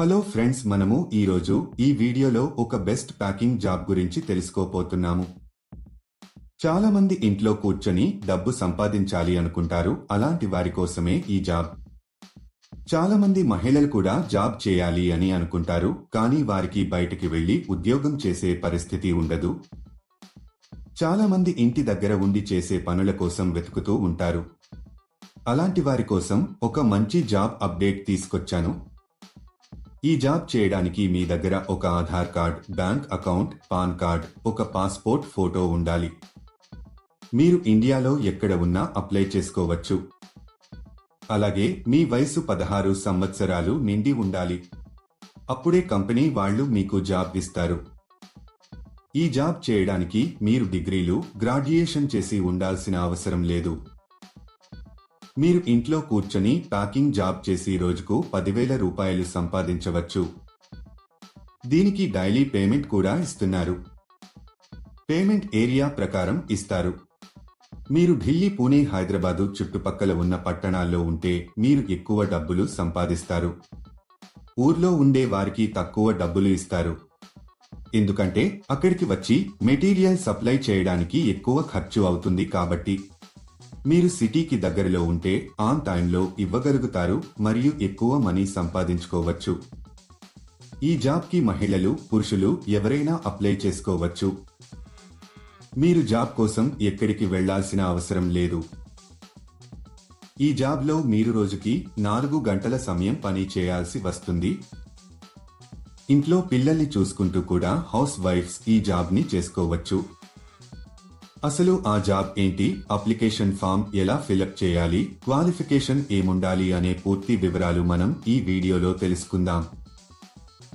Hello friends మనము ఈరోజు ఈ వీడియోలో ఒక బెస్ట్ ప్యాకింగ్ జాబ్ గురించి తెలుసుకోపోతున్నాము చాలా మంది ఇంట్లో కూర్చొని డబ్బు సంపాదించాలి అనుకుంటారు అలాంటి వారి కోసమే ఈ జాబ్. చాలా మంది మహిళలు కూడా జాబ్ చేయాలి అని అనుకుంటారు కానీ వారికి బయటికి వెళ్ళి ఉద్యోగం చేసే పరిస్థితి ఉండదు. చాలా మంది ఇంటి దగ్గర ఉండి చేసే పనుల కోసం వెతుకుతూ ఉంటారు. అలాంటి వారి కోసం ఒక మంచి జాబ్ అప్డేట్ తీసుకొచ్చాను. ఈ జాబ్ చేయడానికి మీ దగ్గర ఒక Aadhaar card bank account PAN card ఒక పాస్పోర్ట్ ఫోటో ఉండాలి. మీరు ఇండియాలో ఎక్కడ ఉన్నా అప్లై చేసుకోవచ్చు. అలాగే మీ వయసు పదహారు సంవత్సరాలు నిండి ఉండాలి. అప్పుడే కంపెనీ వాళ్ళు మీకు జాబ్ ఇస్తారు. ఈ జాబ్ చేయడానికి మీరు డిగ్రీలు గ్రాడ్యుయేషన్ చేసి ఉండాల్సిన అవసరం లేదు. మీరు ఇంట్లో కూర్చొని ప్యాకింగ్ జాబ్ చేసి రోజుకు పదివేల రూపాయలు సంపాదించవచ్చు. దీనికి డైలీ పేమెంట్ కూడా ఇస్తున్నారు. పేమెంట్ ఏరియా ప్రకారం ఇస్తారు. మీరు ఢిల్లీ పూణే హైదరాబాదు చుట్టుపక్కల ఉన్న పట్టణాల్లో ఉంటే మీరు ఎక్కువ డబ్బులు సంపాదిస్తారు. ఊర్లో ఉండే వారికి తక్కువ డబ్బులు ఇస్తారు. ఎందుకంటే అక్కడికి వచ్చి మెటీరియల్ సప్లై చేయడానికి ఎక్కువ ఖర్చు అవుతుంది కాబట్టి. మీరు సిటీకి దగ్గరలో ఉంటే ఆన్ టైంలో ఇవ్వగలుగుతారు మరియు ఎక్కువ మనీ సంపాదించుకోవచ్చు. ఈ జాబ్కి మహిళలు పురుషులు ఎవరైనా అప్లై చేసుకోవచ్చు. మీరు జాబ్ కోసం ఎక్కడికి వెళ్ళాల్సిన అవసరం లేదు. ఈ జాబ్లో మీరు రోజుకి నాలుగు గంటల సమయం పని చేయాల్సి వస్తుంది. ఇంట్లో పిల్లల్ని చూసుకుంటూ కూడా హౌస్ వైఫ్స్ ఈ జాబ్ని చేసుకోవచ్చు. అసలు ఆ జాబ్ ఏంటి? అప్లికేషన్ ఫామ్ ఎలా ఫిలప్ చేయాలి? క్వాలిఫికేషన్ ఏముండాలి అనే పూర్తి వివరాలు మనం ఈ వీడియోలో తెలుసుకుందాం.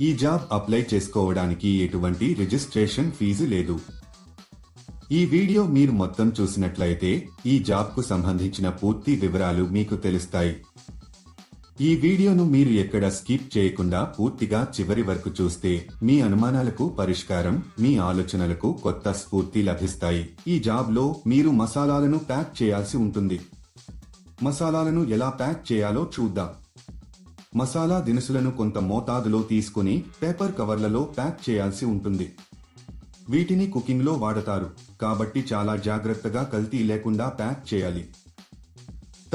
ఈ జాబ్ అప్లై చేసుకోవడానికి ఎటువంటి రిజిస్ట్రేషన్ ఫీజు లేదు. ఈ వీడియో మీరు మొత్తం చూసినట్లయితే ఈ జాబ్కు సంబంధించిన పూర్తి వివరాలు మీకు తెలుస్తాయి. ఈ వీడియోను మీరు ఎక్కడ స్కిప్ చేయకుండా పూర్తిగా చివరి వరకు చూస్తే మీ అనుమానాలకు పరిష్కారం మీ ఆలోచనలకు కొత్త స్ఫూర్తి లభిస్తాయి. ఈ జాబ్లో మీరు మసాలాలను ప్యాక్ చేయాల్సి ఉంటుంది. మసాలాలను ఎలా ప్యాక్ చేయాలో చూద్దాం. మసాలా దినుసులను కొంత మోతాదులో తీసుకుని పేపర్ కవర్లలో ప్యాక్ చేయాల్సి ఉంటుంది. వీటిని కుకింగ్లో వాడతారు. కాబట్టి చాలా జాగ్రత్తగా కల్తీ లేకుండా ప్యాక్ చేయాలి.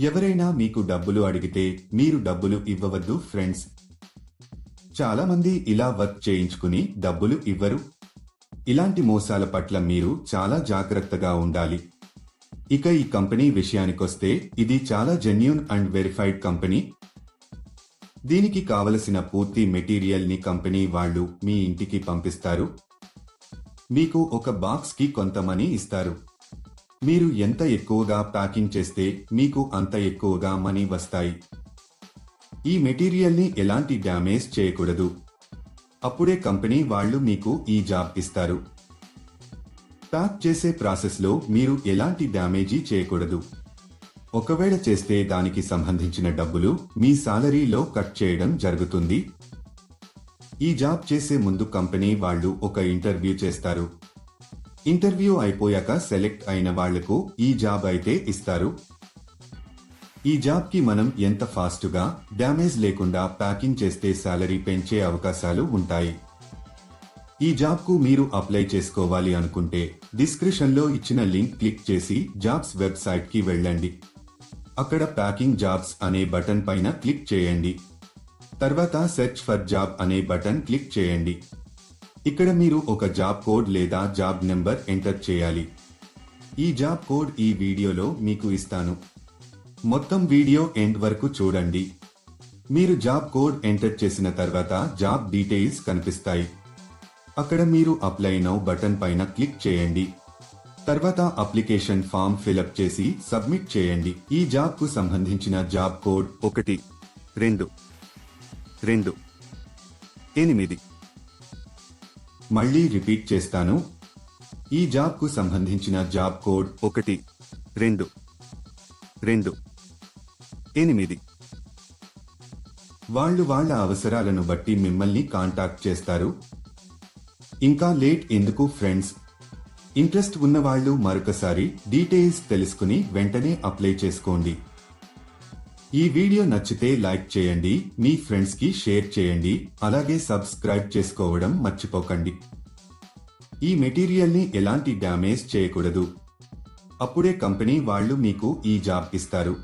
ఎవరైనా మీకు డబ్బులు అడిగితే మీరు డబ్బులు ఇవ్వవద్దు ఫ్రెండ్స్. చాలా మంది ఇలా వర్క్ చేయించుకుని డబ్బులు ఇవ్వరు. ఇలాంటి మోసాల పట్ల మీరు చాలా జాగ్రత్తగా ఉండాలి. ఇక ఈ కంపెనీ విషయానికొస్తే ఇది చాలా జెన్యున్ అండ్ వెరిఫైడ్ కంపెనీ. దీనికి కావలసిన పూర్తి మెటీరియల్ని కంపెనీ వాళ్ళు మీ ఇంటికి పంపిస్తారు. మీకు ఒక బాక్స్కి కొంత మనీ ఇస్తారు. మీరు ఎంత ఎక్కువగా ప్యాకింగ్ చేస్తే మీకు అంత ఎక్కువగా మనీ వస్తాయి. ఈ మెటీరియల్ని ఎలాంటి డ్యామేజ్ చేయకూడదు. అప్పుడే కంపెనీ వాళ్ళు మీకు ఈ జాబ్ ఇస్తారు. ప్యాక్ చేసే ప్రాసెస్లో మీరు ఎలాంటి డ్యామేజీ చేయకూడదు. ఒకవేళ చేస్తే దానికి సంబంధించిన డబ్బులు మీ సాలరీలో కట్ చేయడం జరుగుతుంది. ఈ జాబ్ చేసే ముందు కంపెనీ వాళ్ళు ఒక ఇంటర్వ్యూ చేస్తారు. ఇంటర్వ్యూ అయిపోయాక సెలెక్ట్ అయిన వాళ్ళకు ఈ జాబ్ అయితే ఇస్తారు. ఈ జాబ్కి మనం ఎంత ఫాస్ట్గా డ్యామేజ్ లేకుండా ప్యాకింగ్ చేస్తే సాలరీ పెంచే అవకాశాలు ఉంటాయి. ఈ జాబ్కు మీరు అప్లై చేసుకోవాలి అనుకుంటే డిస్క్రిప్షన్లో ఇచ్చిన లింక్ క్లిక్ చేసి జాబ్స్ వెబ్సైట్కి వెళ్ళండి. అక్కడ ప్యాకింగ్ జాబ్స్ అనే బటన్ పైన క్లిక్ చేయండి. తర్వాత సెర్చ్ ఫర్ జాబ్ అనే బటన్ క్లిక్ చేయండి. ఇక్కడ మీరు ఒక జాబ్ కోడ్ లేదా జాబ్ నెంబర్ ఎంటర్ చేయాలి. ఈ జాబ్ కోడ్ ఈ వీడియోలో మీకు ఇస్తాను. మొత్తం వీడియో ఎండ్ వరకు చూడండి. మీరు జాబ్ కోడ్ ఎంటర్ చేసిన తర్వాత జాబ్ డీటెయిల్స్ కనిపిస్తాయి. అక్కడ మీరు అప్లై నౌ బటన్ పైన క్లిక్ చేయండి. తర్వాత అప్లికేషన్ ఫామ్ ఫిలప్ చేసి సబ్మిట్ చేయండి. ఈ జాబ్కు సంబంధించిన జాబ్ కోడ్ ఒకటి రెండు రెండు ఎనిమిది. మళ్ళీ రిపీట్ చేస్తాను. ఈ జాబ్కు సంబంధించిన జాబ్ కోడ్ ఒకటి రెండు రెండు ఎనిమిది. వాళ్ళు వాళ్ళ అవసరాలను బట్టి మిమ్మల్ని కాంటాక్ట్ చేస్తారు. ఇంకా లేట్ ఎందుకు ఫ్రెండ్స్? ఇంట్రెస్ట్ ఉన్నవాళ్ళు మరొకసారి డీటెయిల్స్ తెలుసుకుని వెంటనే అప్లై చేసుకోండి. ఈ వీడియో నచ్చితే లైక్ చేయండి మీ ఫ్రెండ్స్కి షేర్ చేయండి అలాగే సబ్స్క్రైబ్ చేసుకోవడం మర్చిపోకండి. ఈ మెటీరియల్ని ఎలాంటి డ్యామేజ్ చేయకూడదు. అప్పుడే కంపెనీ వాళ్ళు మీకు ఈ జాబ్ ఇస్తారు.